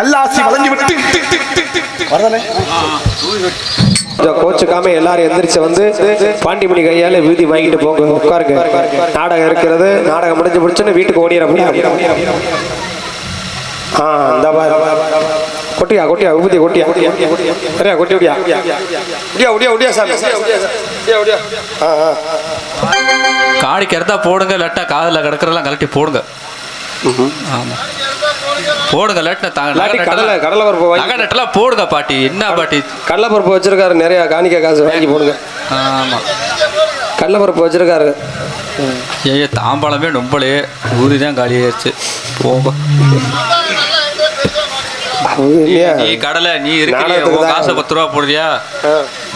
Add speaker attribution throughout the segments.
Speaker 1: நல்லாசி வழங்கிவிட்டு வரதானே
Speaker 2: கொஞ்சம் கோச்சுக்காம எல்லாரும் எந்திரிச்சு வந்து பாண்டிமணி கையால விருதி வாங்கிட்டு போங்க. உட்காருங்க. நாடகம் இருக்கிறது நாடகம் முடிஞ்சு முடிச்சுன்னு வீட்டுக்கு ஓடிட ஆ இந்த பாரு. கொட்டியா கொட்டியா விபூதி கொட்டியா? சரியா கொட்டி விடியா முடியா முடியா முடியா சாமி?
Speaker 3: காணிக்கு இருந்தா போடுங்க இல்லாட்டா காதில் கிடக்கிறதெல்லாம் கழட்டி போடுங்க. ஆமா. போடுங்க
Speaker 2: இல்லாட்டி கடலை கடலை பருப்பு வாங்கி
Speaker 3: நகை நட்டெல்லாம் போடுங்க பாட்டி. என்ன பாட்டி?
Speaker 2: கடலை பருப்பு வச்சிருக்காரு நிறைய. காணிக்க காசு வாங்கி போடுங்க.
Speaker 3: ஆமா.
Speaker 2: கடலை பருப்பு வச்சிருக்காரு.
Speaker 3: ஐயா தாம்பாளமே நொம்பலே. ஊதி தான் காலியாயிருச்சு போங்க. நீ கடலை நீ
Speaker 2: தான்.
Speaker 3: காசை பத்து ரூபா போடுறியா.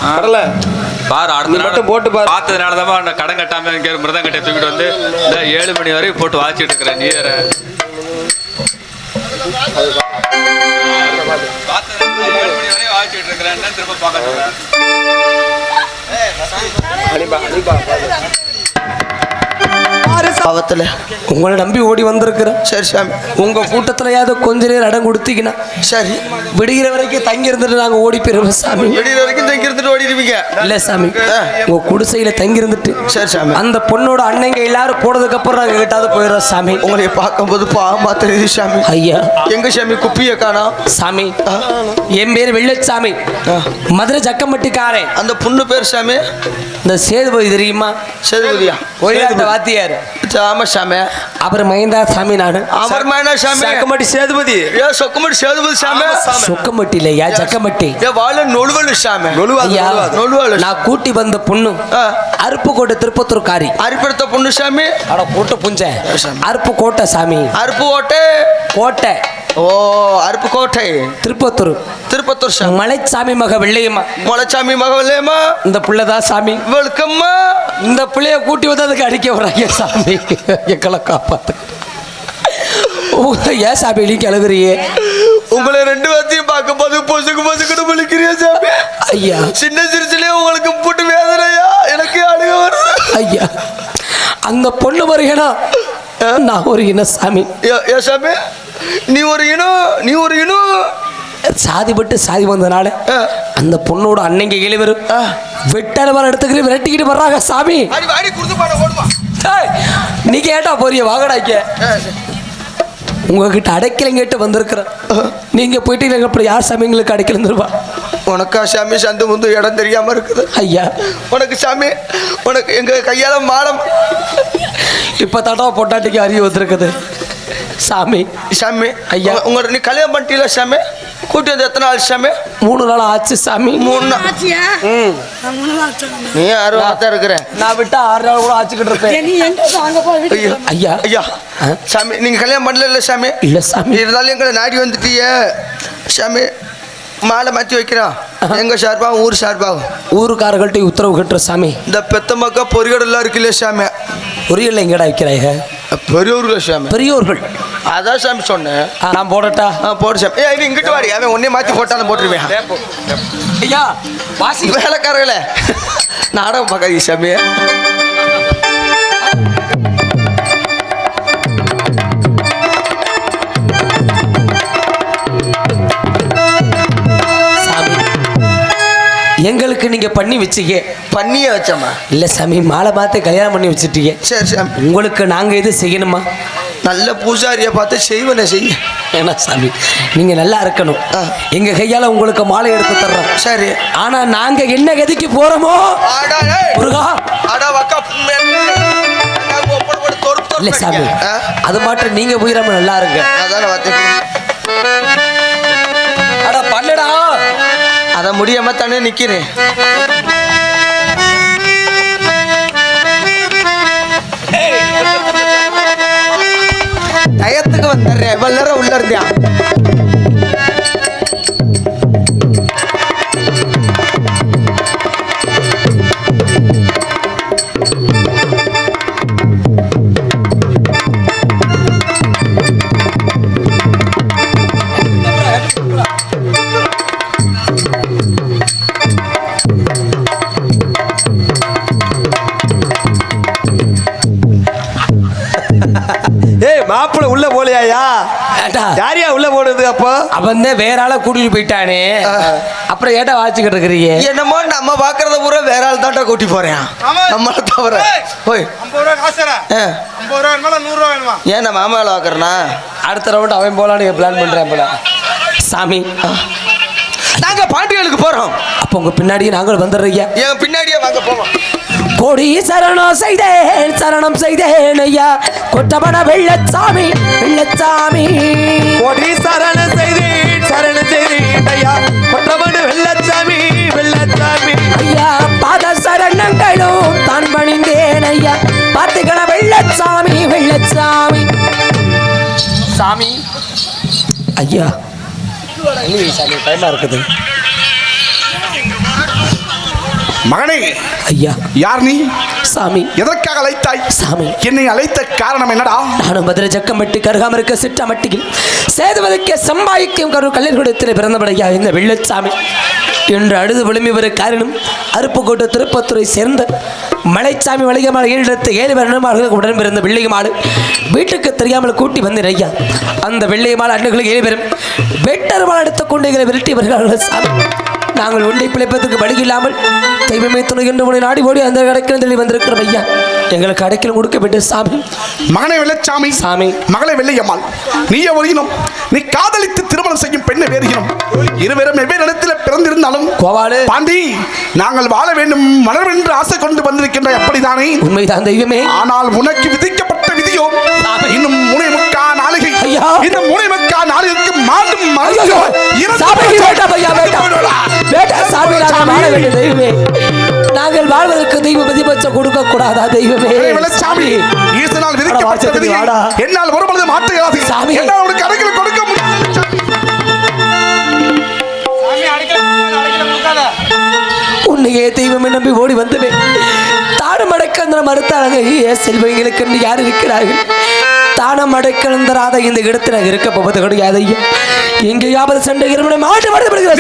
Speaker 2: கடலை.
Speaker 3: பாரு அடுத்த நாள்
Speaker 2: போட்டு பாரு.
Speaker 3: பார்த்ததுனால தான் கடன் கட்டாம இங்க மிருதம் கட்டை தூக்கிட்டு வந்து ஏழு மணி வரைக்கும் போட்டு வாச்சிட்டு இருக்கிறேன் நீ வேற பார்த்ததுனால ஏழு மணி வரையும் வாச்சிட்டு இருக்கிறேன் என்ன திரும்ப பார்க்க சொல்றேன்
Speaker 2: அனிபா அனிபா
Speaker 4: பாவத்தில்.
Speaker 5: உங்களை நம்பி ஓடி வந்திருக்கிறேன்.
Speaker 4: சரி சாமி.
Speaker 5: உங்க கூட்டத்திலயாவது கொஞ்ச நேரம் இடம் கொடுத்தீங்கன்னா
Speaker 4: சரி.
Speaker 5: விடுகிற வரைக்கும் தங்கி இருந்துட்டு நாங்க ஓடி போயிருவோம் சாமி.
Speaker 4: வெளியில வரைக்கும் தங்கி இருந்துட்டு ஓடிடுவீங்க
Speaker 5: இல்ல சாமி. உங்க குடிசையில தங்கி இருந்துட்டு
Speaker 4: சரி சாமி.
Speaker 5: அந்த பொண்ணோட அண்ணங்க எல்லாரும் போனதுக்கு அப்புறம் நாங்க கிட்டாவது போயிடுறோம் சாமி.
Speaker 4: உங்களை பார்க்கும்போது பாவமா தெரியுது சாமி.
Speaker 5: ஐயா.
Speaker 4: எங்க சாமி? குப்பிய காணோம்
Speaker 5: சாமி. என் பேர் வெள்ளச்சாமி. மதுரை ஜக்கம்பட்டிக்காரன்.
Speaker 4: அந்த பொண்ணு பேர் சாமி?
Speaker 5: இந்த சேதுபதி தெரியுமா?
Speaker 4: சேதுபதியா?
Speaker 5: ஒயிலாட்ட வாத்தியார்.
Speaker 4: ஆமா சாமி.
Speaker 5: அவர் மகேந்தா சாமி நானு.
Speaker 4: அவர் மேனா சாமி.
Speaker 2: சக்கமாட்டி சேதுபதி.
Speaker 4: ஏ சொக்கமடி சேதுபதி சாமி.
Speaker 5: சொக்கம்பட்டி இல்லையா ஜக்கம்பட்டி
Speaker 4: ஏ வாழ நொழுவலு சாமி. நொழுவலு
Speaker 5: நான் கூட்டி வந்த பொண்ணு. அருப்புக்கோட்டை திருப்பத்தூர்காரி
Speaker 4: அரிப்படுத்த பொண்ணு சாமி.
Speaker 5: அட கூட்ட புஞ்ச. அருப்புக்கோட்டை சாமி.
Speaker 4: அருப்பு ஓட்டை
Speaker 5: கோட்டை.
Speaker 4: ஓ அருப்பு கோட்டை.
Speaker 5: திருப்பத்தூர்.
Speaker 4: திருப்பத்தூர் சாமி.
Speaker 5: மலைச்சாமி மக வெள்ளையம்மா.
Speaker 4: மொளச்சாமி மகவல்லையம்மா
Speaker 5: இந்த பிள்ளைதான் சாமி.
Speaker 4: வெல்கம்மா
Speaker 5: இந்த பிள்ளைய கூட்டி வந்து அதுக்கு அடிக்க வராங்க சாமி. எங்களை காப்பாத்து. ஏன் சாமி நீ கிளகுறியே
Speaker 4: உங்களை ரெண்டு பேர்த்தையும் பார்க்கும்போது பொசுக்கு பொசுக்குன்னு விழிக்கிறியா சாமி.
Speaker 5: ஐயா.
Speaker 4: சின்ன சிறுசுலயே உங்களுக்கு போட்டு வேதனையா எனக்கு அழுக வருது.
Speaker 5: ஐயா. அந்த பொண்ணு வருகனா நான் ஒரு இன சாமி.
Speaker 4: ஏ- சாமி. நீ ஒரு இனம் நீ ஒரு இனம்
Speaker 5: சாதி பட்டு சாதி வந்தனால. அந்த பொண்ணோட அன்னைங்க இளைவர் வெட்டாளமான இடத்துக்கு விரட்டிக்கிட்டு வர்றாங்க சாமி. நீ கேட்டா போறிய வாங்கடாக்க உங்ககிட்ட அடைக்கலம் கேட்டு வந்திருக்கிறேன். நீங்க போயிட்டு அப்புறம் யார் சாமி எங்களுக்கு அடைக்கலம் தருவா?
Speaker 4: உனக்கா சாமி சந்து முந்து இடம் தெரியாம இருக்குது.
Speaker 5: ஐயா.
Speaker 4: உனக்கு சாமி உனக்கு எங்க கையால மாடம்.
Speaker 5: இப்ப தடவை பொட்டாட்டிக்கு அறிவு வந்திருக்குது சாமி.
Speaker 4: சாமி
Speaker 5: ஐயா.
Speaker 4: உங்க- நீ கல்யாணம் பண்ணிட்டீல சாமி? கூட்டி வந்து எத்தனை நாள் சாமி?
Speaker 5: மூணு நாள் ஆச்சு சாமி.
Speaker 4: மூணு நாள்?
Speaker 6: நான் மூணு நாள்.
Speaker 4: நீ தான் இருக்கிற?
Speaker 5: நான் விட்டா ஆறு நாள் கூட ஆச்சுக்கிட்டு இருப்பேன்.
Speaker 6: நீ
Speaker 4: ஐயோ.
Speaker 5: ஐயா?
Speaker 4: சாமி நீங்க கல்யாணம் பண்ணல இல்ல சாமி?
Speaker 5: இல்ல சாமி.
Speaker 4: இருந்தாலும் எங்களை நாடி வந்துட்டிய. சாமி மாலை மாற்றி வைக்கிறான் எங்க சார்பாகும் ஊர் சார்பாகும்
Speaker 5: ஊருக்காரர்கள்ட்ட உத்தரவு கட்டுற சாமி.
Speaker 4: இந்த பெத்த மக்கா பொறிகடெல்லாம் இருக்குல்ல சாமி?
Speaker 5: புரியல எங்கடா வைக்கிறாங்க
Speaker 4: பெரியவர்கள சாமி.
Speaker 5: பெரியோர்கள்.
Speaker 4: அதான் சாமி சொன்னேன்.
Speaker 5: ஆ, நான் போடட்டா?
Speaker 4: போடு சாமி. ஏய் இது இங்கிட்டு வாடி. அவன் உன்னே மாற்றி போட்டாலும் போட்டுருவேன்.
Speaker 5: ஐயா வாசி.
Speaker 4: வேலைக்காரர்களே நாடகம் பார்க்காதீங்க சாமி
Speaker 5: எங்களுக்கு நீங்க பண்ணி வச்சீங்க.
Speaker 4: பண்ணியே வச்சம்மா
Speaker 5: இல்ல சாமி மாலை பார்த்து கல்யாணம் பண்ணி வச்சுட்டீங்க.
Speaker 4: சரி சாமி.
Speaker 5: உங்களுக்கு நாங்க எது செய்யணுமா?
Speaker 4: நல்ல பூசாரியை பார்த்து செய்வனே செய்ய.
Speaker 5: ஏன்னா சாமி நீங்க நல்லா இருக்கணும். எங்க கையால உங்களுக்கு மாலை எடுத்து தர்றோம்.
Speaker 4: சரி.
Speaker 5: ஆனா நாங்க என்ன கதிக்கு
Speaker 4: ஏய்.
Speaker 5: முருகா. இல்ல சாமி? அது மட்டும் நீங்க போயிடாம நல்லா இருங்க.
Speaker 4: அதான அத முடியாம தானே நிக்கிறேன். டயத்துக்கு வந்துடுறேன். இவ்வளவு நேரம் உள்ள இருந்தியா?
Speaker 5: ஏட்டா
Speaker 2: யாரையா உள்ள போனது அப்போ?
Speaker 5: அவன் தான் வேற ஆளை கூட்டிட்டு போயிட்டானே. அப்புறம் ஏட்டா வாச்சிக்கிட்டு இருக்கிறீங்க?
Speaker 4: என்னமோ நம்ம பாக்குறத பூரா வேற ஆள் தான்டா கூட்டி போறேன். நம்மள தவிர.
Speaker 7: வேணுமா?
Speaker 4: ஏன் நம்ம மாமாவில் பாக்குறனா
Speaker 5: அடுத்த ரவுண்ட் அவன் போலான்னு பிளான் பண்றேன் போல. சாமி.
Speaker 4: நாங்க பாண்டியலுக்கு போறோம்.
Speaker 5: அப்போ உங்க பின்னாடியே நாங்கள் வந்துடுறீங்க.
Speaker 4: என் பின்னாடியே வாங்க போவோம்.
Speaker 5: கொடி சரணம் செய்தேன் சரணம் செய்தேன் ஐயா. கொட்டபட வெள்ளச்சாமி வெள்ளச்சாமி.
Speaker 2: கொடி சரண செய்தி சரண செய்தி ஐயா. கொட்டமடு வெள்ளச்சாமி வெள்ளச்சாமி.
Speaker 5: ஐயா பாத சரணங்களும் தான் பணிந்தேன் ஐயா. பார்த்துக்கண வெள்ளச்சாமி வெள்ளச்சாமி. சாமி. ஐயா. சாமி பயமா இருக்குது.
Speaker 1: மகனே
Speaker 5: ஐயா.
Speaker 1: யார் நீ?
Speaker 5: சாமி.
Speaker 1: எதற்காக அழைத்தாய்?
Speaker 5: சாமி.
Speaker 1: என்னை அழைத்த காரணம் என்னடா?
Speaker 5: நானும் மதுரை ஜக்கம்பட்டி கருகாமருக்க சிட்டாமட்டியில் சேதுவதற்கே சம்பாய்க்கும் கரு கல்லூரிடத்தில் பிறந்தபடியா இந்த வெள்ளச்சாமி. என்று அழுது விழுமி வர காரணம் அருப்புக்கோட்டை திருப்பத்துறை சேர்ந்த மலைச்சாமி வலிகமாடு ஈழத்து ஏழு வருடமாக உடன் பிறந்த வெள்ளியமாடு வீட்டுக்கு தெரியாமல் கூட்டி வந்தேன் ஐயா. அந்த வெள்ளியமாடு அண்ணுகளுக்கு ஏழு பேரும் வெட்டருமாள் எடுத்த கொண்டைகளை விரட்டி வருகிறார்கள் சாமி. நாங்கள் ஒன்றை பிழைப்பதற்கு வழி இல்லாமல் தெய்வமே துணை என்று உன்னை நாடி ஓடி அந்த கடைக்கில் சொல்லி வந்திருக்கிறோம் ஐயா. எங்களுக்கு அடைக்கலம் கொடுக்க வேண்டிய சாமி.
Speaker 1: மகனை வெள்ளச்சாமி
Speaker 5: சாமி.
Speaker 1: மகளை வெள்ளையம்மாள். நீயே ஒருகினும் நீ காதலித்து திருமணம் செய்யும் பெண்ணை வேறுகினும் இருவரும் வெவ்வேறு இடத்தில் பிறந்திருந்தாலும்
Speaker 5: கோவாலு.
Speaker 1: பாண்டி நாங்கள் வாழ வேண்டும் மலர்வென்று ஆசை கொண்டு வந்திருக்கின்ற அப்படிதானே
Speaker 5: உண்மைதான் தெய்வமே.
Speaker 1: ஆனால் உனக்கு விதிக்கப்பட்ட விதியோ இன்னும் முனை முக்கா நாளிகை.
Speaker 5: ஐயா.
Speaker 1: இந்த முனை முக்கா நாளிகைக்கு மாண்டும்
Speaker 5: ஐயோ, சாமி, சாமி, நாங்கள் வாழ வேண்டிய தெய்வமே. நாங்கள் வாழ்வதற்கு தெய்வ பிரதிபட்சம் கொடுக்க கூடாதா தெய்வமே
Speaker 1: வெள்ளச்சாமி ஈசனால் விதிக்கப்பட்ட விதியை. என்னால் ஒரு பொழுது மாற்ற இயலாது
Speaker 5: சாமி.
Speaker 1: என்னால் அடைக்கல கொடுக்க முடியாது.
Speaker 7: சாமி
Speaker 5: உன்னையே தெய்வமே நம்பி ஓடி வந்தவே தானம் அடைக்கந்திர மறுத்தாங்க ஏ செல்வங்களுக்கு யார் இருக்கிறார்கள்? தானம் அடைக்கலந்தராத இந்த இடத்துல இருக்க போவது கிடையாது ஐயா. எங்கேயாவது சண்டை இருமனை மாட்டு மறுபடுகிற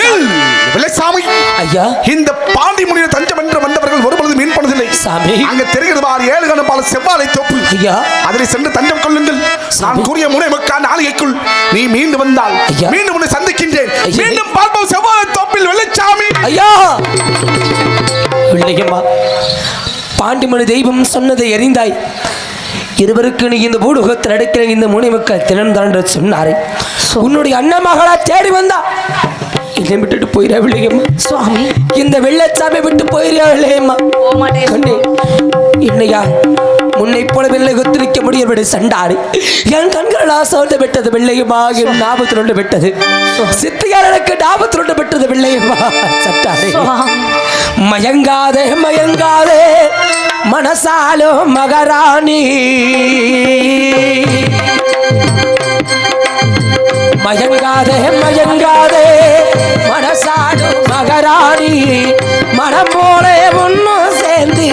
Speaker 1: வெள்ளச்சாமி
Speaker 5: ஐயா.
Speaker 1: இந்த பாண்டி முனியில் தஞ்சம் என்று வந்தவர்கள் ஒரு பொழுது மீன் பண்ணதில்லை
Speaker 5: சாமி.
Speaker 1: அங்க தெரிகிறது பார் ஏழு கணப்பால் செவ்வாழை தோப்பு.
Speaker 5: ஐயா.
Speaker 1: அதில் சென்று தஞ்சம் கொள்ளுங்கள். நான் கூறிய முனை மக்கா நாளிகைக்குள் நீ மீண்டு வந்தால்
Speaker 5: ஐயா.
Speaker 1: மீண்டும் உன்னை சந்திக்கின்றேன். மீண்டும் பார்ப்போம் செவ்வாழை தோப்பில் வெள்ளச்சாமி
Speaker 5: ஐயா. இல்லையம்மா பாண்டிமணி தெய்வம் சொன்னதை அறிந்தாய். இருவருக்கு நீ இந்த பூடுகத்தில் அடைக்கிற இந்த முனை மக்கள் தினம் என்று சொன்னாரே உன்னுடைய அண்ணன் மகளா தேடி வந்தா. என்னை விட்டுட்டு போயிடா விளையம்மா
Speaker 6: சுவாமி.
Speaker 5: இந்த வெள்ளச்சாமி விட்டு போயிடா விளையம்மா கண்ணே என்னையா? முன்னை போல வெள்ளை கொத்திருக்க முடியவிட சண்டாடி என் கண்கள் ஆசோண்டு விட்டது வெள்ளையுமா என் ஞாபகத்திலுண்டு விட்டது. சித்தியார் எனக்கு ஞாபகத்திலுண்டு விட்டது வெள்ளையுமா சட்டாடி மயங்காதே மயங்காதே. மனசாலோ மகராணி. மயங்காதே மயங்காதே மனசாலோ மகராணி. மனம் போலே ஒன்னும் சேர்ந்து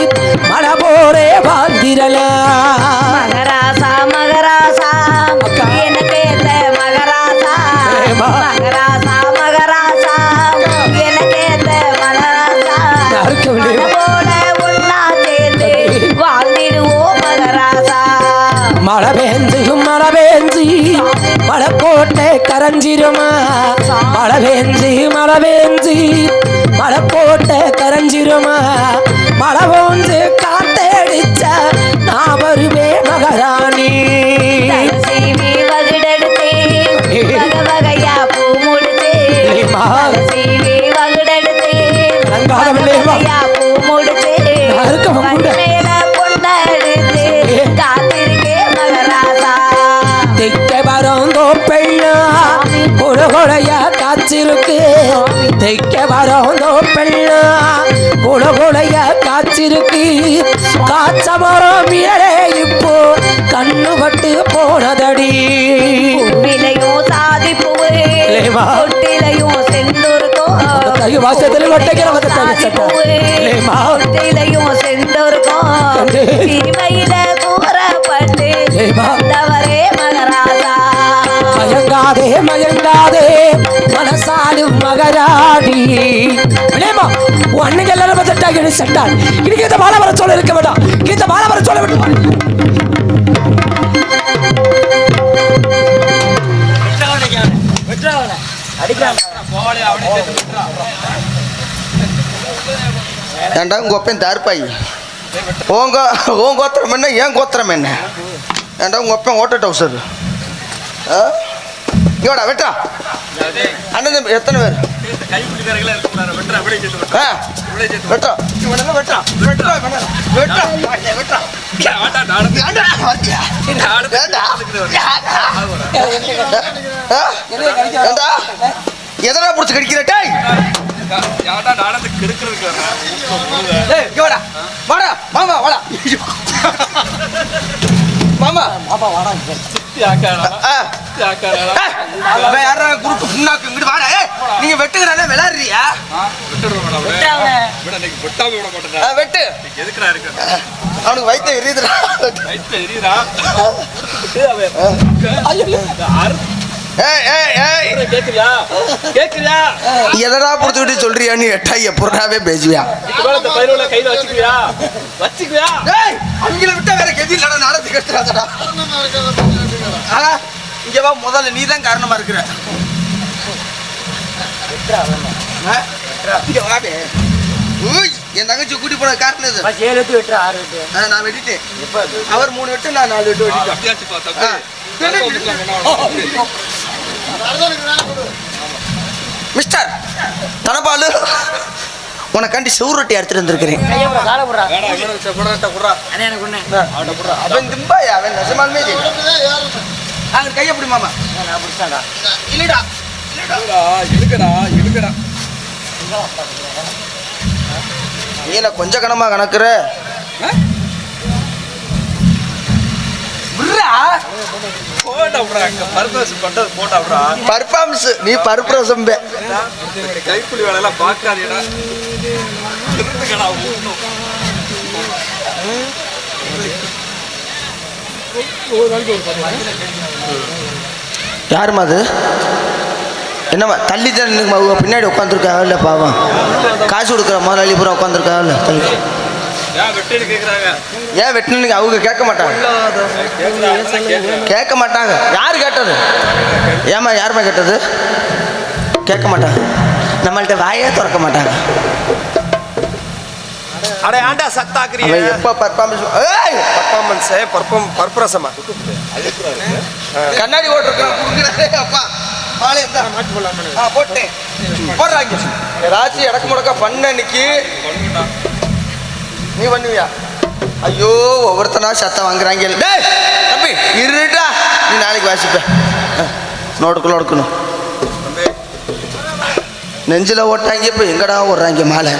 Speaker 5: மன போலே வாழ்ந்திரலாம்
Speaker 8: மகரா
Speaker 5: மழை மழவேந்தி மழை பெஞ்சு மழை போட்டு கரைஞ்சிருமா? மழை பெஞ்சு மழை பெஞ்சு கரைஞ்சிருமா? மழை காத்தடிச்ச நான் வருவே மகராணி. காய்ச்சிருக்கு. திக்க வரந்தோ பெண்ணா கொடு கொடையா காய்ச்சிருக்கு. காய்ச்ச மரம் மேலே இப்போ கண்ணு பட்டு போனதடி. வாசத்துல ஒட்டைக்கிற வந்து தங்க
Speaker 8: சாதி
Speaker 5: சட்டை.
Speaker 8: பூவு
Speaker 5: இல்லையம்மா.
Speaker 8: தொட்டிலையும் செந்தூருக்கும்
Speaker 5: மயங்காதே மயங்காதே. மனசாலும் மகராடி விளையமா உன் அன்னைக்கு எல்லாரும் பார்த்துட்டாங்க சட்டான் இன்னைக்கு இந்த மாலை வர சொல்ல இருக்க வேண்டாம். இந்த மாலை வர சொல்ல வேண்டாம்.
Speaker 4: ஏன்டா உங்க ஒப்பன் தார்பாய் உங்க உன் கோத்திரம் என்ன ஏன் கோத்திரம் என்ன? உங்க ஒப்பன் ஓட்ட டவுசர் இவடா வெட்டா அண்ணன் எத்தனை பேர்? வெட்டா வெட்டா வெட்டா வெட்டா வெட்டா எதனா புடிச்சு கடிக்கிற டேய்? வாடா. வாடா மாமா வாடா. மாமா மாமா வாடா யாரா குறுக்கு புண்ணாக்கு இங்கிட்டு வாடா நீங்க வெட்டுகிறானே விளையாடுறியா? வெட்டு. அவனுக்கு வயிற்று எரியுதுடா. ஏய் ஏய் எதடா புடிச்சுக்கிட்டு சொல்றியா நீ எட்டாய் எப்படாவே பேசுவியா? ஏய் அவங்கள விட்டா வேற கெதி இல்லடா நடந்து கட்டுறாதடா இங்க வா முதல்ல நீ தான் காரணமா இருக்கிற? இங்க வாடே என் தங்கச்சி கூட்டி போன காரணம் இது ஆ, நான் வெட்டிட்டேன். அவர் மூணு வெட்டு நான் நாலு வெட்டு வெட்டிட்டேன். மிஸ்டர் தனபாலு உனக்காண்டி செவுரொட்டி எடுத்துட்டு வந்திருக்கிறேன். அவன் திம்பாயா அவன் நெசமாலுமே இது. அங்க கையை பிடி மாமா. இல்லடா. நீ என்ன கொஞ்ச கணமா கணக்குற. பர்ஃபார்மன்ஸ் நீ பர்ஃபரசம்
Speaker 3: கைப்புலி வேலையெல்லாம் பார்க்காதீடா.
Speaker 4: யாரும்மா அது? என்னம்மா தள்ளி தள்ளி பின்னாடி உட்காந்துருக்காங்க இல்லை பாவம். காசு கொடுக்குற முதலாளி பூரா உட்காந்துருக்காங்க இல்லை தள்ளி.
Speaker 3: ஏன் வெட்டின்னு கேட்குறாங்க
Speaker 4: ஏன் வெட்டினு அவங்க கேட்க மாட்டாங்க. கேட்க மாட்டாங்க. யார் கேட்டது? ஏம்மா யாரும்மா கேட்டது? கேட்க மாட்டாங்க. நம்மள்ட்ட வாயே திறக்க மாட்டாங்க.
Speaker 2: அட ஆண்டா சத்தாக்குறீ
Speaker 4: அவன் எப்போ பர்ஃபார்மன்ஸ் ஏய்!
Speaker 2: பர்ஃபார்மன்ஸ் பர்ஃபார்ம் பர்பரசமா
Speaker 4: கண்ணாடி ஓட்டிருக்கான் குடுக்குறாரே அப்பா. மாலை இருந்தா ஆ போட்டேன். போடுறாங்க. ஏதாச்சும் இடக்கு முடக்க பண்ண இன்னைக்கு நீ பண்ணுவியா? ஐயோ ஒவ்வொருத்தனா சத்தம் வாங்குறாங்க. டேய் தம்பி இருடா. நீ நாளைக்கு வாசிப்ப. ஆ, நோட்டுக்குள்ள எடுக்கணும் நெஞ்சில் ஓட்டாங்க இப்போ எங்கடா ஓடுறாங்க மாலை?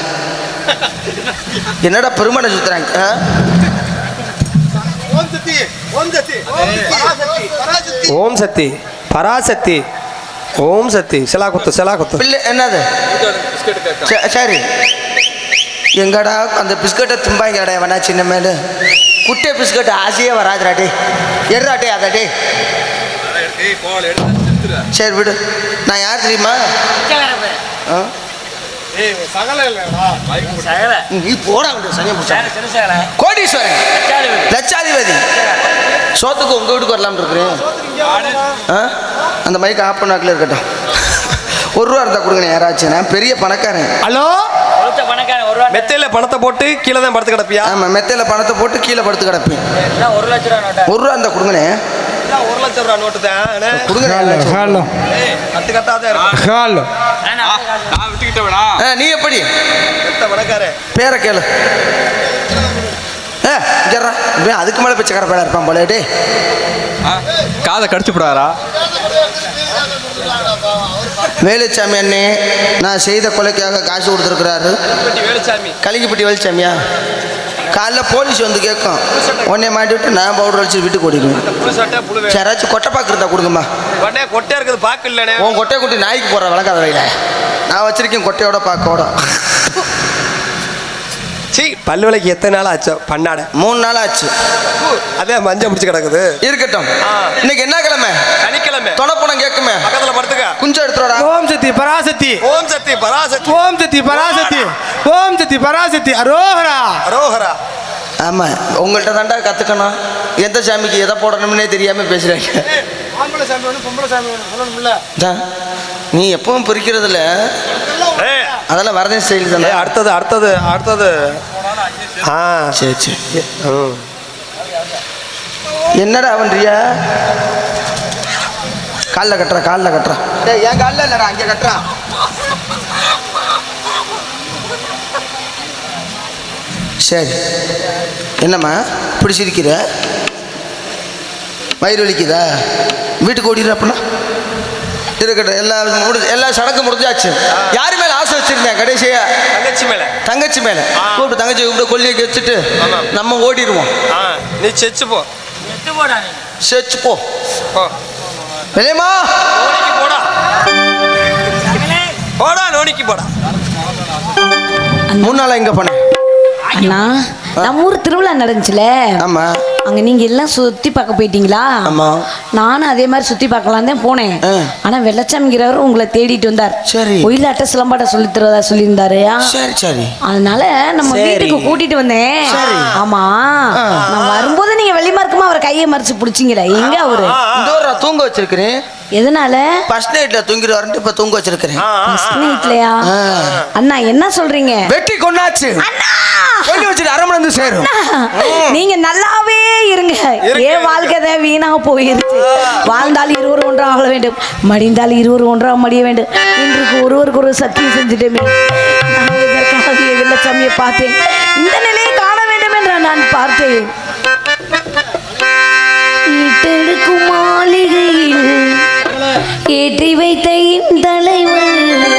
Speaker 4: என்னடா பெருமனை சுத்துறாங்க? ஆ?
Speaker 2: ஓம் சக்தி பராசக்தி ஓம் சக்தி செலா குத்து செலா குத்து.
Speaker 4: பிள்ளை என்னது? சரி. எங்கடா அந்த பிஸ்கட்டை திம்பாங்கடா வேணா சின்ன மேலு? குட்டை பிஸ்கட் ஆசையே வராதுடா டே எர்றாட்டே டே சரி விடு. நான் யார் தெரியுமா? நீ போடா கோடீஸ்வரன். லட்சாதிபதி. சோத்துக்கு உங்க வீட்டுக்கு வரலாம்னு இருக்கிறேன். ஆ? அந்த மைக் ஆஃப் பண்ணாக்கில் இருக்கட்டும். ஒரு ரூபா இருந்தால் கொடுங்க யாராச்சும். நான் பெரிய பணக்காரன்.
Speaker 5: ஹலோ?
Speaker 2: மெத்தையில பணத்தை போட்டு கீழே தான் படுத்து கிடப்பியா?
Speaker 4: ஆமாம் மெத்தையில் பணத்தை போட்டு கீழே படுத்து கிடப்பேன். ஒரு ரூபா இருந்தால் கொடுங்கண்ணே
Speaker 2: ஒரு லட்சம் ரூபா நோட்டு தான்?
Speaker 4: கொடுங்கண்ணே
Speaker 5: ஹலோ
Speaker 2: கட்டு கட்டா தான் இருக்கும்.
Speaker 4: நீ எப்படி? பேரை கேளு. அதுக்கு மேலே பிச்சைக்கார பேடா இருப்பான் போல டே
Speaker 3: காதை கடிச்சு விடாரா
Speaker 4: வேலுச்சாமி அண்ணே நான் செய்த கொலைக்காக காசு கொடுத்துருக்குறாரு. கலிங்கப்பட்டி வேலுச்சாமியா? காலைல போலீஸ் வந்து கேட்கும். உன்னை மாட்டி விட்டு நான் பவுடர் அடிச்சு வீட்டுக்கு ஓடிடுவேன் யாராச்சும் கொட்டை பாக்கு இருந்தா கொடுங்கம்மா.
Speaker 2: உடனே கொட்டை இருக்குது பாக்கு இல்லனே
Speaker 4: உன் கொட்டையை குட்டி நாய்க்கு போடுற வழங்காத வயல நான் வச்சிருக்கேன் கொட்டையோட பாக்கோட.
Speaker 2: சீ பல்லு விலைக்கு எத்தனை நாள் ஆச்சோ பண்ணாட
Speaker 4: மூணு நாள் ஆச்சு
Speaker 2: அதே மஞ்சள் பிடிச்சி கிடக்குது.
Speaker 4: இருக்கட்டும். இன்னைக்கு என்ன கிழமை?
Speaker 2: சனிக்கிழமை.
Speaker 4: தொணப்பணம் கேட்குமே.
Speaker 2: பக்கத்துல படுத்துக்க.
Speaker 4: குஞ்சம் எடுத்துடா
Speaker 5: ஓம் சக்தி பராசக்தி.
Speaker 2: ஓம் சக்தி பராசக்தி.
Speaker 5: ஓம் சக்தி பராசக்தி. ஓம் சக்தி பராசக்தி. அரோஹரா.
Speaker 2: அரோஹரா.
Speaker 4: ஆமா உங்கள்கிட்ட தாண்டா கத்துக்கணும். எந்த சாமிக்கு எதை போடணும்னே தெரியாம பேசுறாங்க. தான். நீ எப்பவும் பிரிக்கிறதுல.
Speaker 2: ஏய்,
Speaker 4: அதெல்லாம் வரதன் ஸ்டைல் தானே
Speaker 2: ஏய், அடுத்தது அடுத்தது அடுத்தது. ஆ.
Speaker 4: சரி சரி.
Speaker 2: ம்.
Speaker 4: என்னடா பண்றியா? காலில் கட்டுறா காலில் கட்டுறா. டேய் என் காலில் இல்லைடா அங்கே கட்டுறான் சரி. என்னம்மா பிடிச்சிருக்கிற வயிறு வலிக்குதா? வீட்டுக்கு ஓடிடுற அப்படின்னா இருக்கட்டும். எல்லா முடிஞ்சு எல்லா சடங்கு முடிஞ்சாச்சு. யாரு மேல ஆசை வச்சிருந்தேன் கடைசியா?
Speaker 2: தங்கச்சி மேல.
Speaker 4: தங்கச்சி மேல. கூப்பிட்டு தங்கச்சி கூப்பிட்டு கொல்லியை வச்சுட்டு நம்ம ஓடிடுவோம்.
Speaker 2: ஆ நீ செச்சு போ.
Speaker 4: செச்சு போ.
Speaker 7: போடா. போடா நோனிக்கு போடா.
Speaker 4: மூணு நாளா எங்க போனேன்
Speaker 8: அண்ணா நம்ம ஊர் திருவிழா நடந்துச்சுல.
Speaker 4: ஆமா.
Speaker 8: அங்க நீங்க எல்லாம் சுத்தி பார்க்க போயிட்டீங்களா
Speaker 4: ஆமா.
Speaker 8: நானும் அதே மாதிரி சுத்தி பார்க்கலாம் தான் போனேன். ஆனா வெள்ளச்சாமிங்கிறவர் உங்களை தேடிட்டு வந்தார்
Speaker 4: சரி.
Speaker 8: ஒயிலாட்ட சிலம்பாட்ட சொல்லி தரதா சொல்லியிருந்தாரு
Speaker 4: சரி சரி
Speaker 8: அதனால நம்ம. வீட்டுக்கு கூட்டிட்டு வந்தேன். ஆமா. நான் வரும்போது நீங்க வெளிமார்க்கமா அவர் கையை மறிச்சு பிடிச்சிங்களே எங்க அவரு
Speaker 4: தூங்க வச்சிருக்கிறேன்
Speaker 8: எதனால?
Speaker 4: ஃபர்ஸ்ட் நைட்ல தூங்கிடுவாருன்ட்டு இப்ப தூங்க வச்சிருக்கிறேன்.
Speaker 8: ஃபர்ஸ்ட் நைட்லயா. அண்ணா என்ன சொல்றீங்க?
Speaker 4: வெட்டி கொண்டாச்சு.
Speaker 8: அண்ணா!
Speaker 4: சொல்லி வச்சுட்டு அரை மணி வந்து சேரும்.
Speaker 8: நீங்க நல்லாவே இருங்க. ஏன் வாழ்க்கை தான் வீணா போயிருச்சு? வாழ்ந்தால் இருவர் ஒன்றாக வாழ வேண்டும். மடிந்தால் இருவர் ஒன்றாக மடிய வேண்டும். இன்றைக்கு ஒருவருக்கு ஒரு சத்தியம் செஞ்சுட்டோமே. நான் இதற்காக வெள்ளச்சாமியை பார்த்தேன். இந்த நிலையை காண வேண்டும் என்று நான் பார்த்தேன். மாளிகையில் ஏற்றி வைத்த என் தலைவன்.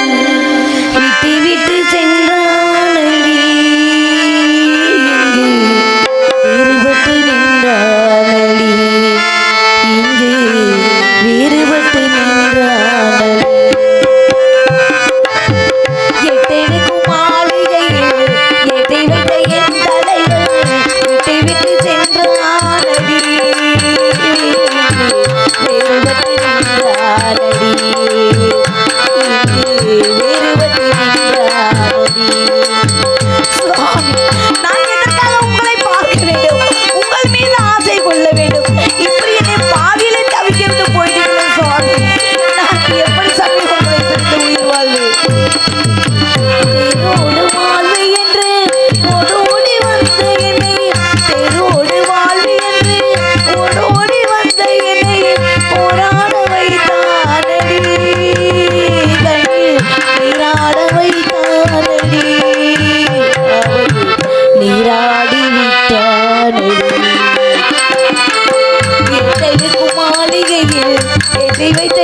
Speaker 8: ஏற்றி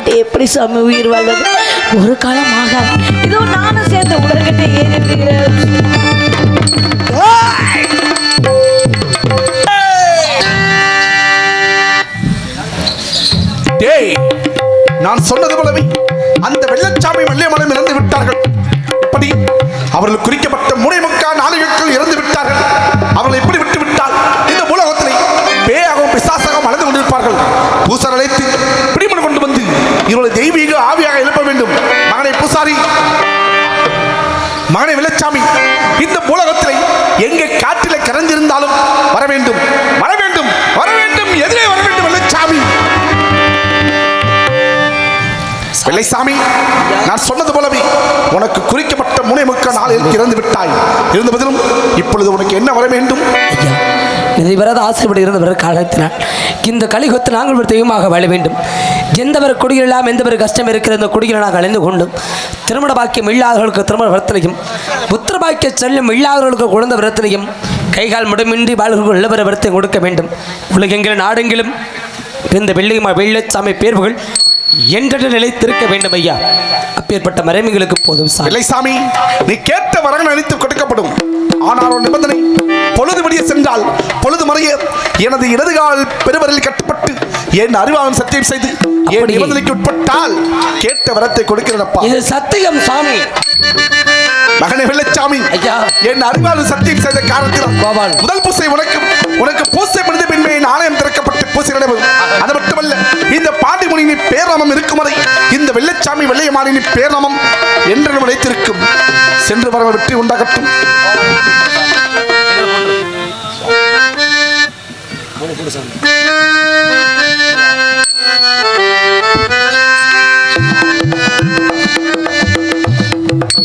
Speaker 8: நான் எப்படி சாமி உயிர் வாழ்வது? ஒரு காலம் ஆகாது. இதோ நானும் சேர்ந்த உலகத்தை ஏறிடுகிறேன்
Speaker 1: டேய் நான் சொன்னது போலவே அந்த வெள்ளச்சாமி வெள்ளையமலை இறந்து விட்டார்கள். இப்படி அவர்கள் குறிக்கப்பட்ட முனைமுக்கா எங்கே காற்றிலே கரைந்திருந்தாலும் வர வேண்டும். வர வேண்டும். வர வேண்டும். எதிரே வர வேண்டும் வெள்ளச்சாமி வெள்ளைசாமி நான் சொன்னது போலவே உனக்கு குறிக்கப்பட்ட முனைமுக்க நாளில் இறந்து விட்டாய் இருந்த பதிலும் இப்பொழுது உனக்கு என்ன வர வேண்டும்?
Speaker 5: ஐயா நிறைவேறாத ஆசைப்படி இருந்தவர் காலத்தினால் இந்த கலிகொத்து நாங்கள் ஒரு தெய்வமாக வாழ வேண்டும். எந்தவர் குடியிலாம் எந்தவர் கஷ்டம் இருக்கிற இந்த குடியில் நாங்கள் அழிந்து கொண்டும். திருமண பாக்கியம் இல்லாதவர்களுக்கு திருமண விரத்தனையும் புத்திர பாக்கிய செல்லும் இல்லாதவர்களுக்கு குழந்தை விரத்தனையும் கைகால் முடமின்றி வாழ்கள் உள்ளவர விரத்தை கொடுக்க வேண்டும். உலகெங்கிலும் நாடெங்கிலும் இந்த வெள்ளியம்மா வெள்ளச்சாமி பேர்வுகள் என்றென்று நிலைத்திருக்க வேண்டும் ஐயா அப்பேற்பட்ட மறைமைகளுக்கு போதும் சாமி
Speaker 1: நீ கேட்ட வரங்கள் அளித்து கொடுக்கப்படும் ஆனால் ஒரு நிபந்தனை பொழுது விடிய சென்றால் பொழுது மறைய எனது இடதுகால் பெருவரில் கட்டுப்பட்டு என் அறிவாளன் சத்தியம் செய்து என். நிபந்தனைக்கு உட்பட்டால் கேட்ட வரத்தை கொடுக்கிறேனப்பா
Speaker 5: இது சத்தியம் சாமி
Speaker 1: மகனே வெள்ளச்சாமி
Speaker 5: ஐயா.
Speaker 1: என் அறிவாளன் சத்தியம் செய்த காரணத்தில். முதல் பூசை உனக்கு உனக்கு பூசை முடிந்த பின்பே என் ஆலயம் திறக்கப்பட்டு பூசை அது மட்டுமல்ல இந்த பாண்டிமுனியின் பேராமம் இருக்கும் வரை இந்த வெள்ளச்சாமி வெள்ளையமானின் பேராமம் என்று நினைத்திருக்கும் சென்று வர வெற்றி உண்டாகட்டும்.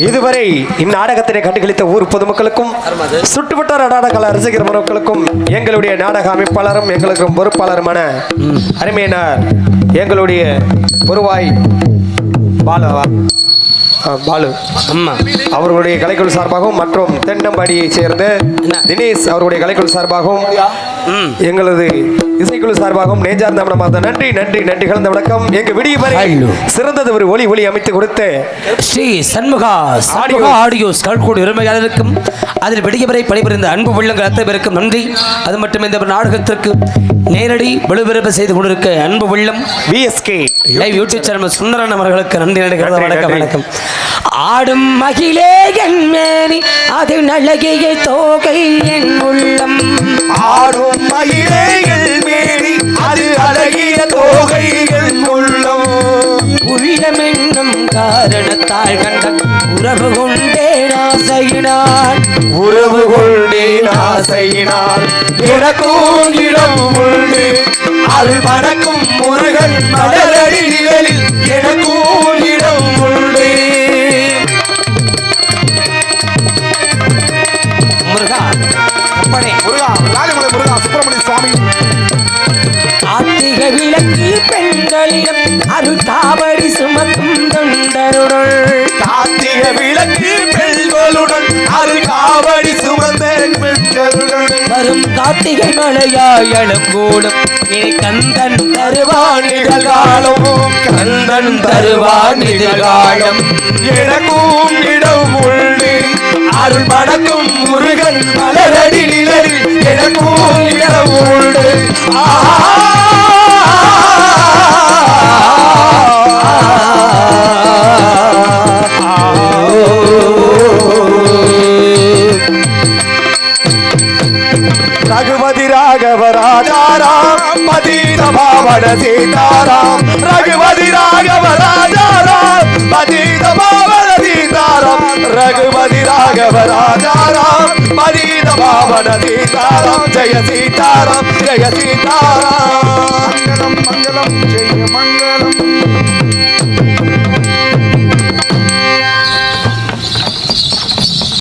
Speaker 2: இதுவரை இந்நாடகத்தினை கண்டுகளித்த ஊர் பொதுமக்களுக்கும் சுற்றுவட்டார நாடக ரசிகர் மனுக்களுக்கும் எங்களுடைய நாடக அமைப்பாளரும் எங்களுக்கும் பொறுப்பாளருமான அருமையினார் எங்களுடைய பொருவாய் பாலு ஆ, பாலு. அவர்களுடைய கலைக்குழு சார்பாகவும் மற்றும் தென்னம்பாடியைச் சேர்ந்த தினேஷ் அவருடைய கலைக்குழு சார்பாகவும் எங்களது இசைக்குழு சார்பாகவும் நெஞ்சார்ந்த மனமார்ந்த நன்றி நன்றி நன்றி கலந்த வணக்கம். எங்க விடிய. சிறந்தது ஒரு ஒளி ஒளி அமைத்து கொடுத்து
Speaker 5: ஸ்ரீ சண்முகா சண்முகா ஆடியோஸ். கல்கூடி உரிமையாளருக்கும் அதில் வெடியவரை பணிபுரிந்த அன்பு உள்ளங்கள் அத்தனை பேருக்கும் நன்றி. அது மட்டும் இந்த நாடகத்திற்கு நேரடி ஒளிபரப்பு செய்து கொண்டிருக்க அன்பு உள்ளம்.
Speaker 2: VSK
Speaker 5: live YouTube channel Sundaran அவர்களுக்கு நன்றி
Speaker 2: நன்றி,
Speaker 5: வணக்கம். வணக்கம். ஆடும் மகிழே என் மேனி அது நலகையை தோகை என் உள்ளம்.
Speaker 2: ஆடும் மயிலேகள் மேனி அது அழகிய தோகைகள் உள்ளம்.
Speaker 5: உள்ளம் என்னும் காரணத்தால் கண்ட உறவு கொண்டேன் ஆசையினான்
Speaker 2: உறவு கொண்டேன் ஆசையினால். எனக்கும் இடம் உண்டு. அது மணக்கும் முருகன் மலரடி நிழலில் எனக்கும்
Speaker 5: ஆத்திக விளக்கு பெண்களிடம் அருள்காவடி சுமக்கும் தொண்டருடன்
Speaker 2: கார்த்திக விளக்கு பெண்களுடன் அருள் காவடி சுமந்த பெண்களுடன்
Speaker 5: வரும் கார்த்திகை மலையாயலும் கூடும் இனி கந்தன் தருவான் நிகழ்காலம் கந்தன் தருவான் நிகழ்காலம்
Speaker 2: எனக்கும் இடம் உண்டு. அருள் மணக்கும் முருகன் மலரடி நிழலில் எனக்கும் இடம் உண்டு. ரகுபதி ராஜாராம் பதீத பாவன சீதாராம் ரகுபதி ராகவ ராஜாராம் பதீத பாவன சீதாராம் ரகுபதி ராகவ ராஜாராம் பதீத பாவன சீதாராம் ஜெய சீதாராம். ஜெய சீதாராம்.
Speaker 1: மங்களம் மங்களம் ஜெய மங்களம்.